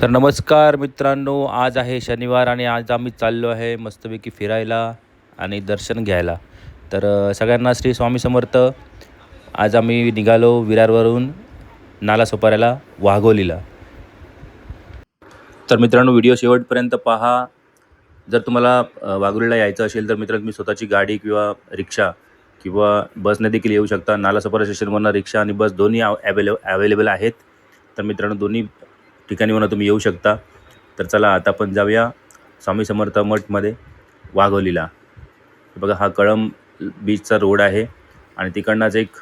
तर नमस्कार मित्रांनो आज आहे शनिवार आणि आज आम्ही चाललो आहे मस्तपैकी फिरायला आणि दर्शन घ्यायला. तर सगळ्यांना श्री स्वामी समर्थ. आज आम्ही निघालो विरारवरून नाला सोपाऱ्याला वाघोलीला. तर मित्रांनो व्हिडिओ शेवटपर्यंत पहा. जर तुम्हाला वाघोलीला यायचं असेल तर मित्रांनो तुम्ही स्वतःची गाडी किंवा रिक्षा किंवा बसने देखील येऊ शकता. नाला सोपारा स्टेशनवरनं रिक्षा आणि बस दोन्ही अवेलेब अवेलेबल आहेत. तर मित्रांनो दोन्ही ठिकाणीवरून तुम्ही येऊ शकता. तर चला आता आपण जाऊया स्वामी समर्थ मठमध्ये वाघोलीला. बघा हा कळम बीचचा रोड आहे आणि तिकडनंच एक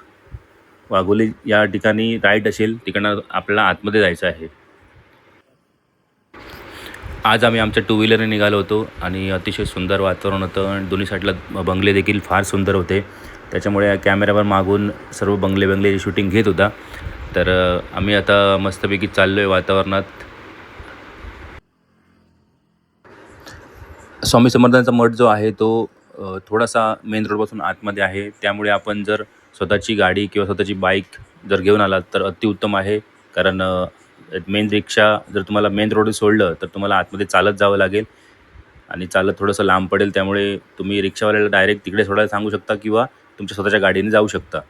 वाघोली या ठिकाणी राईट असेल तिकडनं आपल्याला आतमध्ये जायचं आहे. आज आम्ही आमच्या टू व्हीलरने निघालो होतो आणि अतिशय सुंदर वातावरण होतं आणि दोन्ही साईडला बंगले देखील फार सुंदर होते. त्याच्यामुळे कॅमेऱ्यावर मागून सर्व बंगले बंगलेची शूटिंग घेत होता तर आम्ही आता मस्तपैकी चाललो आहे वातावरणात. स्वामी समर्थांचा मठ जो आहे तो थोडासा मेन रोडपासून आतमध्ये आहे. त्यामुळे आपण जर स्वतःची गाडी किंवा स्वतःची बाईक जर घेऊन आलात तर अतिउत्तम आहे. कारण मेन रिक्षा जर तुम्हाला मेन रोड सोडलं तर तुम्हाला आतमध्ये चालत जावं लागेल. आणि चालत थोडंसं लांब पडेल त्यामुळे तुम्ही रिक्षावाल्याला डायरेक्ट तिकडे सोडायला सांगू शकता किंवा तुमच्या स्वतःच्या गाडीने जाऊ शकता.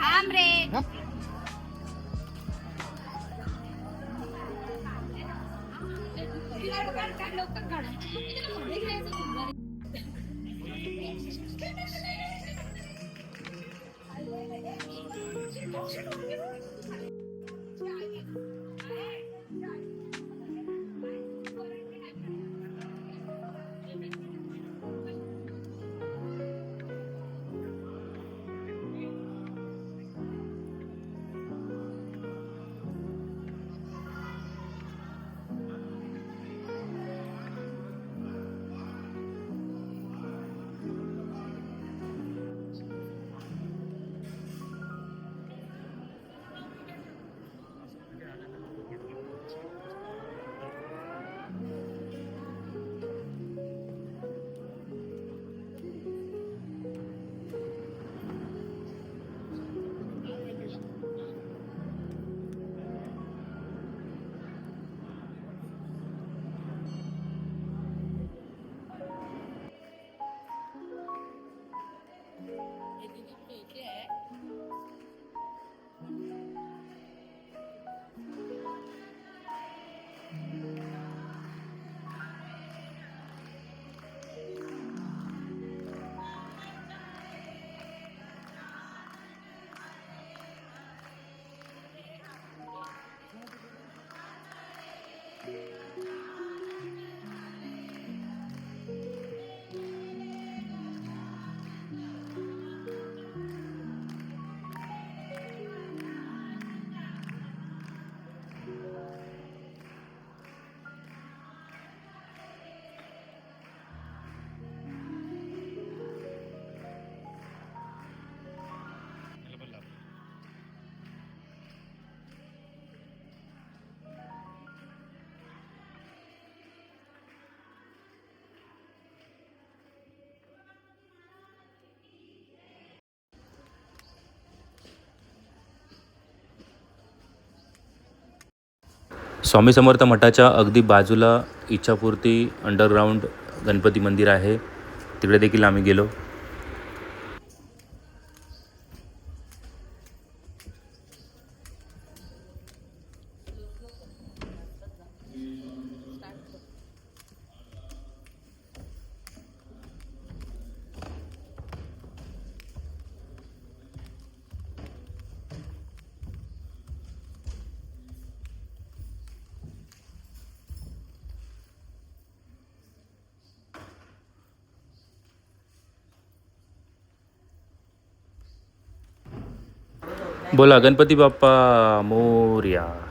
¡Hambre! ¿No? स्वामी समर्थ मठाच्या अगदी बाजूला इच्छापूर्ती अंडरग्राऊंड गणपती मंदिर आहे. तिकडे देखील आम्ही गेलो. बोला गणपती बाप्पा मोर्या.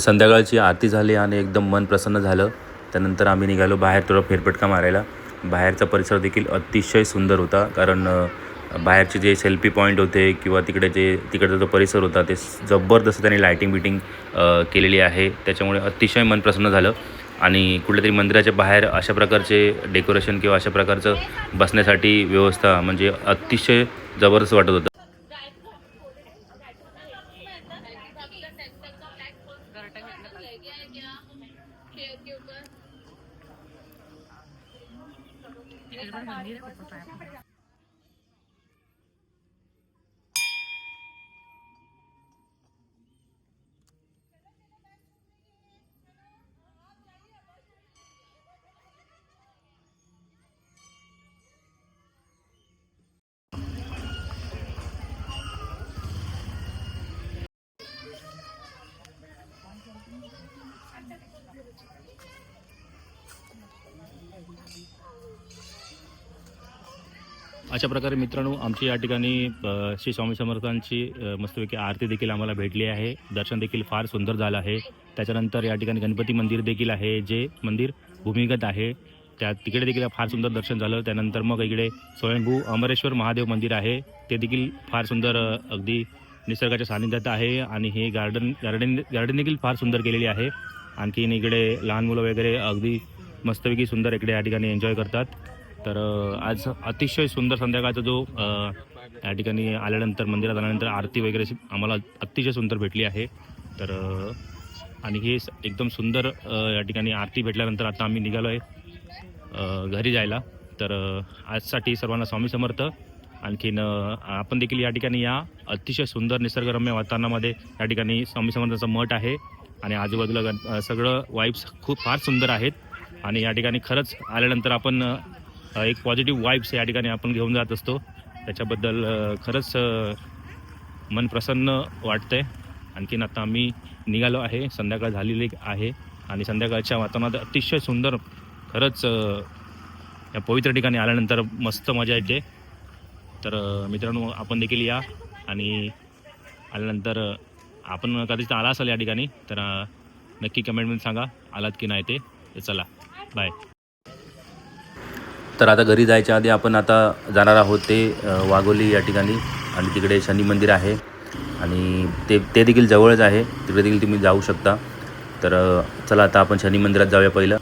संध्याकाळची आरती झाली आणि एकदम मन प्रसन्न झालं. त्यानंतर आम्ही निघालो बाहेर थोडं फेरफटका मारायला. बाहेरचा परिसर देखील अतिशय सुंदर होता कारण बाहेरचे जे सेल्फी पॉईंट होते किंवा तिकडे जे तिकडचा जो परिसर होता ते जबरदस्त त्यांनी लायटिंग बिटिंग केलेली आहे. त्याच्यामुळे अतिशय मन प्रसन्न झालं. आणि कुठल्यातरी मंदिराच्या बाहेर अशा प्रकारचे डेकोरेशन किंवा अशा प्रकारचं बसण्यासाठी व्यवस्था म्हणजे अतिशय जबरदस्त वाटत होतं. अशा प्रकारे मित्रांनो आमची या ठिकाणी श्री स्वामी समर्थांची मस्तपैकी आरती देखील आम्हाला भेटली आहे. दर्शन देखील फार सुंदर झालं आहे. त्याच्यानंतर या ठिकाणी गणपती मंदिर देखील आहे जे मंदिर भूमिगत आहे. त्या तिकडे देखील फार सुंदर दर्शन झालं. त्यानंतर मग इकडे स्वयंभू अमरेश्वर महादेव मंदिर आहे. ते देखील फार सुंदर अगदी निसर्गाच्या सानिध्यात आहे आणि हे गार्डन गार्डन गार्डन देखील फार सुंदर केलेली आहे. आणखीन इकडे लहान मुलं वगैरे अगदी मस्तपैकी सुंदर इकडे या ठिकाणी एन्जॉय करतात. तर आज अतिशय सुंदर संध्याकाळचा जो या ठिकाणी आल्यानंतर मंदिरात आल्यानंतर आरती वगैरे आम्हाला अतिशय सुंदर भेटली आहे. तर आणि हे स- एकदम सुंदर या ठिकाणी आरती भेटल्यानंतर आता आम्ही निघालो आहे घरी जायला. तर आजसाठी सर्वांना स्वामी समर्थ. आणखीन आपण देखील या ठिकाणी या. अतिशय सुंदर निसर्गरम्य वातावरणामध्ये या ठिकाणी स्वामी समर्थाचं मठ आहे. आणि आजूबाजूला सगळं वाईब्स खूप फार सुंदर आहेत. आणि या ठिकाणी खरंच आल्यानंतर आपण एक पॉझिटिव्ह वाईब्स या ठिकाणी आपण घेऊन जात असतो. त्याच्याबद्दल खरंच मन प्रसन्न वाटतंय. आणखीन आता आम्ही निघालो आहे. संध्याकाळ झालेली आहे. आणि संध्याकाळच्या वातावरणात अतिशय सुंदर खरंच या पवित्र ठिकाणी आल्यानंतर मस्त मजा येते. तर मित्रांनो आपण देखील या. आणि आल्यानंतर आपण कधीच आला असाल या ठिकाणी तर नक्की कमेंटमध्ये सांगा. आलात की नाही ते? चला. बाय तर आता घरी जायच्या आधी आपण आता जाणार आहोत ते वाघोली या ठिकाणी. आणि तिकडे शनी मंदिर आहे. आणि ते ते देखील जवळच आहे. तिकडे देखील तुम्ही जाऊ शकता. तर चला आता आपण शनी मंदिरात जाऊया पहिलं.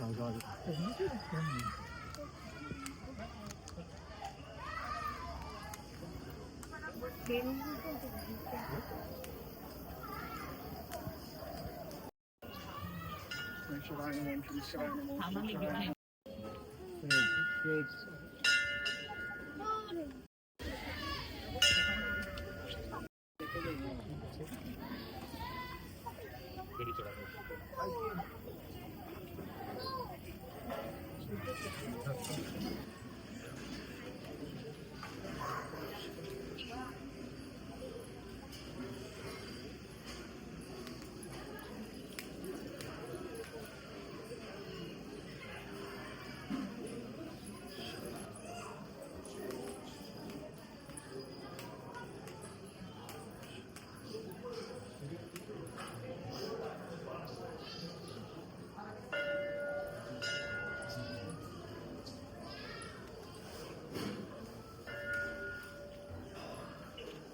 Oh god. Thank you.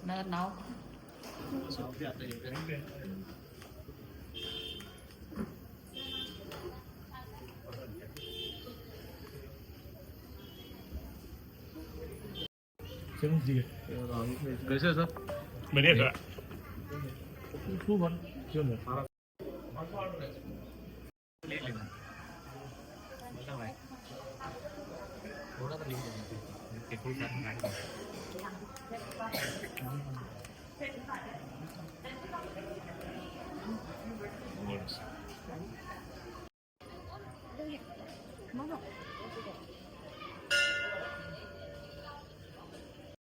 nên nấu Xem gì? Cái xe điện rồi ạ? Thu vấn Chưa được Hãy subscribe cho kênh Ghiền Mì Gõ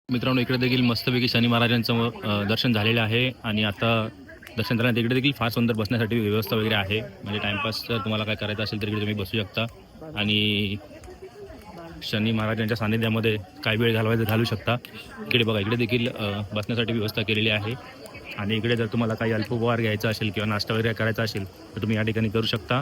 मित्रांनो इकडे देखील मस्तपैकी शनी महाराजांचं दर्शन झालेलं आहे आणि आता दर्शन झाल्यानंतर इकडे देखील फार सुंदर बसण्यासाठी व्यवस्था वगैरे आहे. म्हणजे टाइमपास जर तुम्हाला काय करायचं असेल तर इकडे तुम्ही बसू शकता. आणि शनी महाराजांच्या सान्निध्यामध्ये काय वेळ घालवायचं घालू शकता. इकडे बघा इकडे देखील बसण्यासाठी व्यवस्था केलेली आहे. आणि इकडे जर तुम्हाला काही अल्पोपहार घ्यायचा असेल किंवा नाश्ता वगैरे करायचा असेल तर तुम्ही या ठिकाणी करू शकता.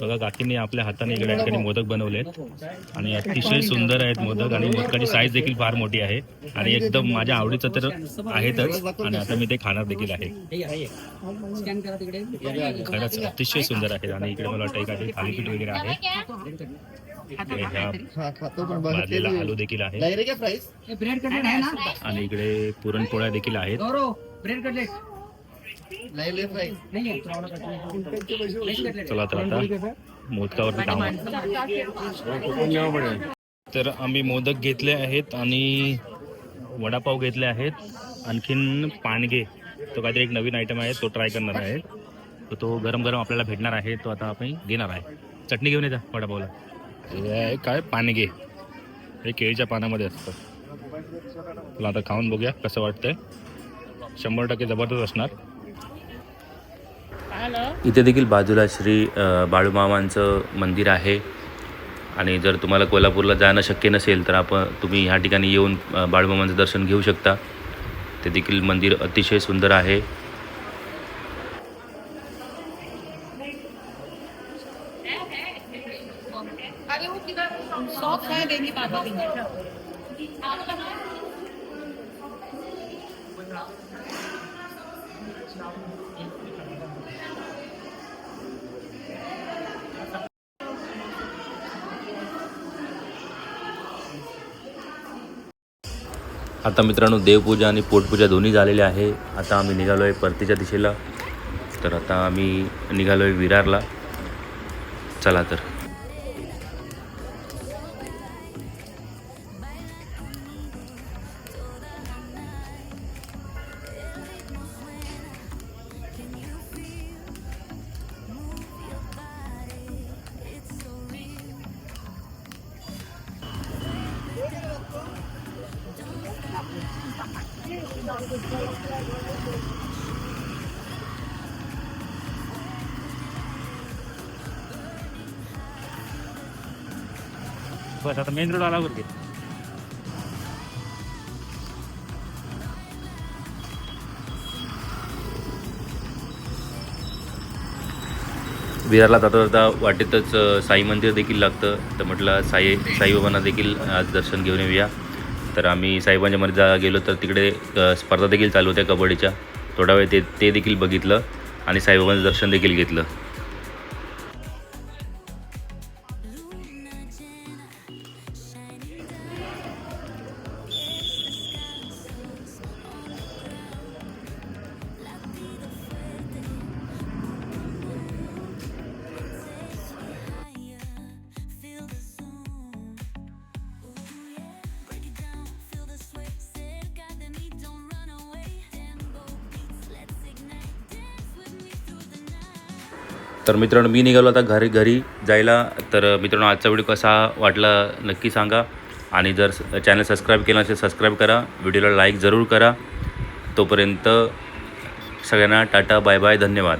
बघा काकीने आपल्या हाताने इकडे या ठिकाणी मोदक बनवलेत. आणि अतिशय सुंदर आहेत मोदक आणि मोदकाची साईज देखील फार मोठी आहे. आणि एकदम माझ्या आवडीचं तर आहेतच. आणि आता मी ते खाणार देखील आहे. खरंच अतिशय सुंदर आहेत. आणि इकडे मला वाटतं काही थालीपीठ वगैरे आहे. आलू देखील आहे. डायरेक्ट काय प्राइस ब्रेड कटलेट आहे ना आणि इकडे पुरणपोळ्या देखील आहेत. चला तर आता मोदकावरती थांबा तर आम्ही मोदक घेतले आहेत आणि वडापाव घेतले आहेत. आणखीन पानगे तो काहीतरी एक नवीन आयटम आहे तो ट्राय करणार आहे. तर तो गरम गरम आपल्याला भेटणार आहे तो आता आपण घेणार आहे. चटणी घेऊन येता वडापावला. हे आहे काय? पानगे. हे केळीच्या पानामध्ये असतं. तुला आता खाऊन बघूया कसं वाटतंय. शंभर टक्के जबरदस्त असणार. इथे देखील बाजूला श्री बाळूमामांचं मंदिर आहे. आणि जर तुम्हाला कोल्हापूरला जाणं शक्य नसेल तर आपण तुम्ही ह्या ठिकाणी येऊन बाळूमामांचं दर्शन घेऊ शकता. ते देखील मंदिर अतिशय सुंदर आहे. आता मित्रांनो देवपूजा आणि पोटपूजा दोन्ही झालेली आहे. आता आम्ही निघालो आहे परतीच्या दिशेला. तर आता आम्ही निघालो आहे विरारला. चला तर. मेन रोड आला वरती. विरारला जाता जाता वाटेतच साई मंदिर देखील लागतं. तर म्हटलं साई साईबाबांना देखील आज दर्शन घेऊन येऊया. तर आम्ही साईबांच्या मध्ये जा गेलो तर तिकडे स्पर्धा देखील चालू होत्या कबड्डीच्या. थोडा वेळ ते ते देखील बघितलं आणि साईबाबांचं दर्शन देखील घेतलं. तर मित्रांनो मी निघालो आता घरी घरी जायला. तर मित्रांनो आजचा व्हिडिओ कसा वाटला नक्की सांगा. आणि जर चॅनल सबस्क्राईब केलं असेल सबस्क्राईब करा. व्हिडिओला लाईक जरूर करा. तोपर्यंत सगळ्यांना टाटा बाय बाय धन्यवाद.